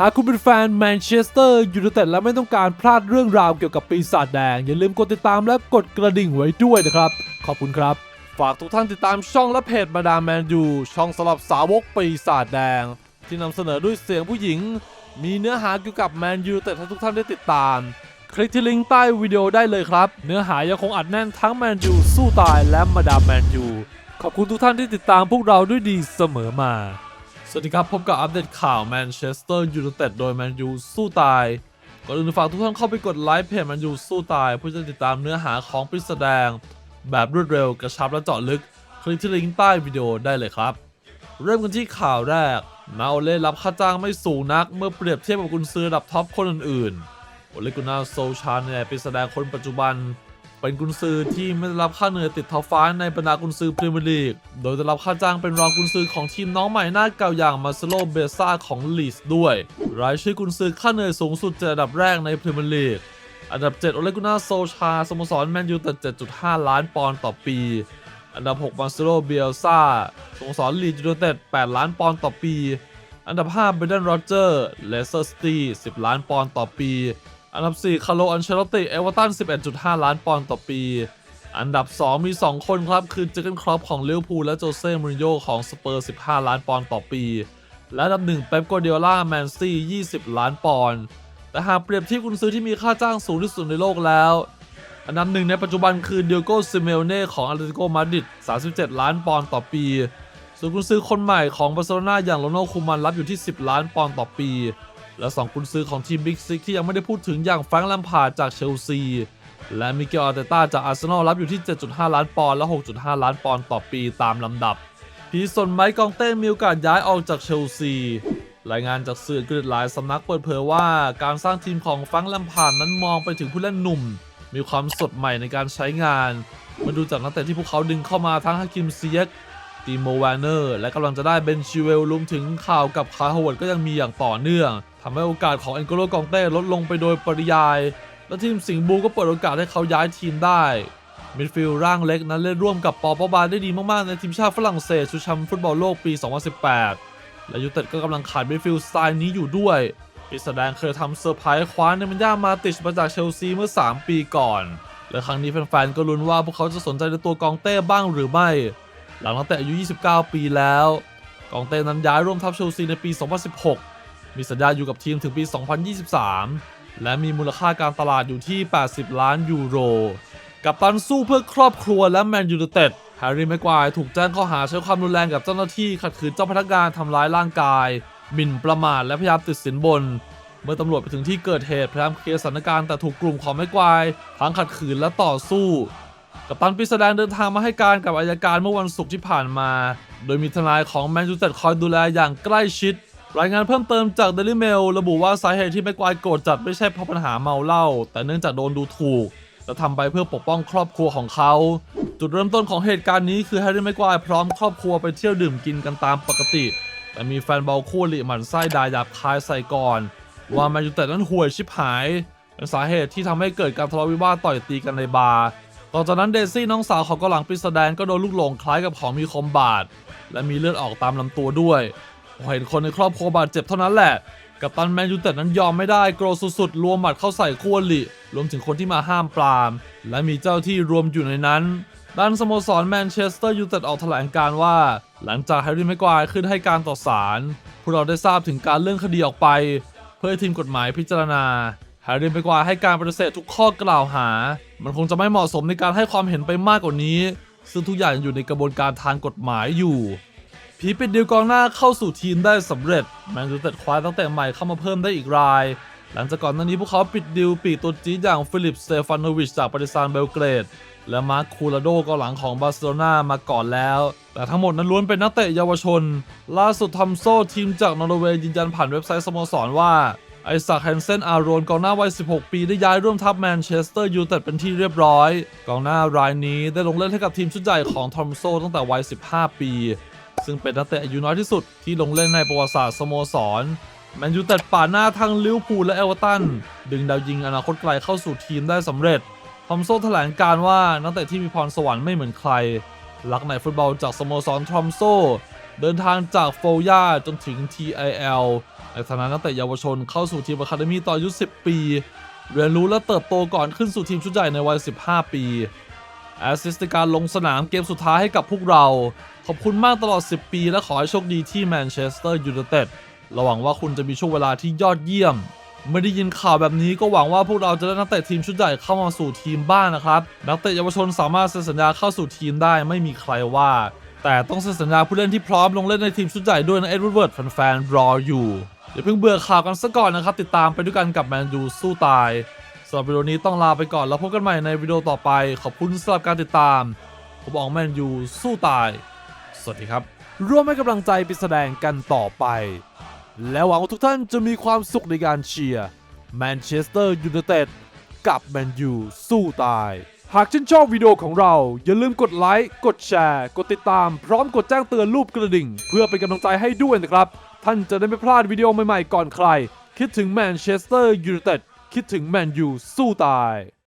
หากคุณเป็นแฟนแมนเชสเตอร์ยูไนเต็ดและไม่ต้องการพลาดเรื่องราวเกี่ยวกับปีศาจแดง อย่าลืมกดติดตามและกดกระดิ่งไว้ด้วยนะครับ ขอบคุณครับ ฝากทุกท่านติดตามช่องและเพจมาดามแมนยูช่องสำหรับสาวกปีศาจแดง ที่นำเสนอด้วยเสียงผู้หญิง มีเนื้อหาเกี่ยวกับแมนยูแต่ให้ทุกท่านได้ติดตาม คลิกที่ลิงก์ใต้วิดีโอได้เลยครับ เนื้อหายังคงอัดแน่นทั้งแมนยูสู้ตายและมาดามแมนยูขอบคุณทุกท่านที่ติดตามพวกเราด้วยดีเสมอมา สวัสดีครับ พบกับอัปเดตข่าวแมนเชสเตอร์ยูไนเต็ดโดยแมนยูสู้ตาย ก่อนอื่นฝากทุกท่านเข้าไปกดไลค์เพจแมนยูสู้ตาย เพื่อจะติดตามเนื้อหาของปริศแดง แบบรวดเร็วกระชับและเจาะลึก คลิกที่ลิงก์ใต้วิดีโอได้เลยครับ เริ่มกันที่ข่าวแรกนาโอเล่รับค่าจ้างไม่สูงนัก เมื่อเปรียบเทียบกับกุนซือระดับท็อปคนอื่นๆโอเลกุนาโซชาเนี่ยเป็นแสดงคนปัจจุบัน เป็นกุนซือที่ไม่ได้รับค่าเหนื่อยติดท็อปฟ้าในบรรดากุนซือพรีเมียร์ลีก โดยได้รับค่าจ้างเป็นรองกุนซือของทีมน้องใหม่หน้าเก่าอย่างมาเซโลเบซ่าของลีสด้วย รายชื่อกุนซือค่าเหนื่อยสูงสุดจากอันดับแรกในพรีเมียร์ลีก อันดับ 7 โอเลกุนาโซชาสโมสรแมนยูแต่7.5 ล้านปอนด์ต่อปี อันดับ 6 มาเซโลเบียลซาสโมสรลีดยูไนเต็ด8ล้านปอนด์ต่อปี อันดับ5เบรนดนโรเจอร์เลสเตอร์ซิตี้10 ล้านปอนด์ต่อปี อันดับ 4 คาร์โล อันเชลติ เอเวอร์ตัน 11.5 ล้านปอนด์ต่อปี อันดับ 2 มี 2 คนครับ คือเจอร์เกนครอปของลิเวอร์พูลและโจเซ่ มูรินโญ่ของสเปอร์ 15 ล้านปอนด์ต่อปี และอันดับ 1 เป๊ปโกวาร์ดิโอล่า แมนซี่ 20 ล้านปอนด์ แต่หากเปรียบเทียบกุนซื้อที่มีค่าจ้างสูงที่สุดในโลกแล้ว อันดับหนึ่งในปัจจุบันคือเดียโกซิเมลเน่ของอาร์เตติโกมาดริด 37 ล้านปอนด์ต่อปี ส่วนกุนซื้อคนใหม่ของบาร์เซโลนาอย่างโรนัลคูมันรับอยู่ที่ 10 ล้านปอนด์ต่อปี และ2กุนซื้อของทีมบิ๊กซิกที่ยังไม่ได้พูดถึงอย่างแฟรงค์แลมพาร์ดจากเชลซี และมิเกลอาร์เตต้าจากอาร์เซนอลรับอยู่ที่ 7.5 ล้านปอนด์และ 6.5 ล้านปอนด์ต่อปีตามลำดับ พีส่วนไมค์กองเต้มีโอกาสย้ายออกจากเชลซีรายงานจากสื่ออังกฤษหลายสำนักเปิดเผยว่าการสร้างทีมของฟรงค์แลมพาร์ดนั้นมองไปถึงผู้เล่นหนุ่ม มีความสดใหม่ในการใช้งาน มาดูจากนักเตะที่พวกเขาดึงเข้ามาทั้งฮาคิมเซียกตีโมแวนเนอร์ และกำลังจะได้เบนชิเวลรวมถึงข่าวกับคาร์ฮาวดก็ยังมีอย่างต่อเนื่อง ทำให้โอกาสของเอ็นโกโลกองเต้ลดลงไปโดยปริยาย และทีมสิงห์บูก็เปิดโอกาสให้เขาย้ายทีมได้มิดฟิลด์ร่างเล็กนั้นเล่นร่วมกับปอปอบาได้ดีมาก ๆ ในทีมชาติฝรั่งเศสชุดแชมป์ฟุตบอลโลกปี 2018 และยูเต็ดก็กำลังขาดมิดฟิลด์สไตล์นี้อยู่ด้วยปีแสดงเคยทำเซอร์ไพรส์คว้าเนมันย่ามาติชมาจากเชลซีเมื่อ 3 ปีก่อน และครั้งนี้แฟน ๆ ก็ลุ้นว่าพวกเขาจะสนใจในตัวกองเต้บ้างหรือไม่ หลังนักเตะอายุ 29 ปีแล้ว กองเต้นั้นย้ายร่วมทัพเชลซีในปี 2016 มีสัญญาอยู่กับทีมถึงปี 2023 และมีมูลค่าการตลาดอยู่ที่ 80 ล้านยูโร กับตันสู้เพื่อครอบครัวและแมนยูเต็ดแฮร์รี่แม็กควายถูกแจ้งข้อหาใช้ความรุนแรงกับเจ้าหน้าที่ขัดขืนเจ้าพนักงานทำร้ายร่างกายหมิ่นประมาทและพยายามติดสินบน เมื่อตำรวจไปถึงที่เกิดเหตุพยายามเคลียร์สถานการณ์แต่ถูกกลุ่มของแม็กควายทั้งขัดขืนและต่อสู้ กัปตันปีแสดงเดินทางมาให้การกับอายการเมื่อวันศุกร์ที่ผ่านมา โดยมีทนายของแมนยูเต็ดคอยดูแลอย่างใกล้ชิด รายงานเพิ่มเติมจาก Daily Mail ระบุว่าสาเหตุที่แม็กควายโกรธจัดไม่ใช่เพราะปัญหาเมาเหล้าแต่เนื่องจากโดนดูถูก และทำไปเพื่อปกป้องครอบครัวของเขา จุดเริ่มต้นของเหตุการณ์นี้คือแฮร์รี่แม็กควายพร้อมครอบครัวไปเที่ยวดื่มกินกันตามปกติ แต่มีแฟนบอลคู่หลีหมันไส้ดาหยาบคายใส่ก่อน ว่าแมนยูไนเต็ดนั้นห่วยชิบหายเป็นสาเหตุที่ทำให้เกิดการทะเลาะวิวาทต่อยตีกันในบาร์ต่อจากนั้นเดซี่น้องสาวของกหลังปิสแดนก็โดนลูกหลงคล้ายกับของมีคมบาดและมีเลือดออกตามลำตัวด้วย พอเห็นคนในครอบครัวบาดเจ็บเท่านั้นแหละ กับตันแมนยูไนเต็ดนั้นยอมไม่ได้โกรธสุดๆรวมหมัดเข้าใส่คู่อริรวมถึงคนที่มาห้ามปราม และมีเจ้าที่รวมอยู่ในนั้น ด้านสโมสรแมนเชสเตอร์ยูไนเต็ดออกแถลงการว่า หลังจากแฮร์รี่แม็กควายขึ้นให้การต่อศาลพวกเราได้ทราบถึงการเลื่อนคดีออกไป เพื่อให้ทีมกฎหมายพิจารณาแฮร์รี่แม็กควายให้การปฏิเสธทุกข้อกล่าวหา มันคงจะไม่เหมาะสมในการให้ความเห็นไปมากกว่านี้ ซึ่งทุกอย่างอยู่ในกระบวนการทางกฎหมายอยู่ ผีปิดดีลกองหน้าเข้าสู่ทีมได้สำเร็จแมนยูเต็ดคว้าตั้งแต่ใหม่เข้ามาเพิ่มได้อีกราย หลังจากก่อนหน้านี้พวกเขาปิดดีลปีตัวจี๊ดอย่างฟิลิปเตฟานโนวิชจากปาริซานเบลเกรด และมาร์คคูลาโดก็หลังของบาร์เซโลนามาก่อนแล้ว แต่ทั้งหมดนั้นล้วนเป็นนักเตะเยาวชน ล่าสุดทอมโซ่ทีมจากนอร์เวย์ยืนยันผ่านเว็บไซต์สโมสรว่าไอซักแฮนเซนอาโรนกองหน้าวัย 16 ปีได้ย้ายร่วมทัพแมนเชสเตอร์ยูไนเต็ดเป็นที่เรียบร้อย กองหน้ารายนี้ได้ลงเล่นให้กับทีมชุดใหญ่ของทอมโซตั้งแต่วัย 15 ปี ซึ่งเป็นนักเตะอายุน้อยที่สุดที่ลงเล่นในประวัติศาสตร์สโมสรแมนยูต็ดป่าหน้าทั้งลิวพูลและเอเวอร์ตัน ดึงดาวยิงอนาคตไกลเข้าสู่ทีมได้สำเร็จทอมโซแถลงการว่านักเตะที่มีพรสวรรค์ไม่เหมือนใครลักในฟุตบอลจากสโมสรทอมโซ เดินทางจากโฟย่าจนถึง TIL ในฐานะนักเตะเยาวชนเข้าสู่ทีมอะคาเดมี่ตอนอายุ 10 ปี เรียนรู้และเติบโตก่อนขึ้นสู่ทีมชุดใหญ่ในวัย 15 ปี แอสซิสต์ในการลงสนามเกมสุดท้ายให้กับพวกเรา ขอบคุณมากตลอด 10 ปีและขอให้โชคดีที่แมนเชสเตอร์ยูไนเต็ดระหวังว่าคุณจะมีช่วงเวลาที่ยอดเยี่ยม ไม่ได้ยินข่าวแบบนี้ก็หวังว่าพวกเราจะได้นักเตะทีมชุดใหญ่เข้ามาสู่ทีมบ้างนะครับ นักเตะเยาวชนสามารถเซ็นสัญญาเข้าสู่ทีมได้ไม่มีใครว่า แต่ต้องเซ็นสัญญาผู้เล่นที่พร้อมลงเล่นในทีมชุดใหญ่ด้วยนะเอ็ดเวิร์ดแฟนๆรออยู่อย่าเพิ่งเบื่อข่าวกันซะก่อนนะครับ ติดตามไปด้วยกันกับแมนยูสู้ตายำหรับวิดีโอนี้ต้องลาไปก่อนแล้วพบกันใหม่ในวิดีโอต่อไป ขอบคุณสำหรับการติดตาม ผมอองแมนยูสู้ตาย สวัสดีครับ ร่วมให้กำลังใจไปแสดงกันต่อไป และหวังว่าทุกท่านจะมีความสุขในการเชียร์แมนเชสเตอร์ยูไนเต็ดกับแมนยูสู้ตาย หากชื่นชอบวิดีโอของเรา อย่าลืมกดไลค์ กดแชร์ กดติดตาม พร้อมกดแจ้งเตือนรูปกระดิ่ง เพื่อเป็นกำลังใจให้ด้วยนะครับ ท่านจะได้ไม่พลาดวิดีโอใหม่ๆก่อนใคร คิดถึงแมนเชสเตอร์ยูไนเต็ด คิดถึงแมนยูสู้ตาย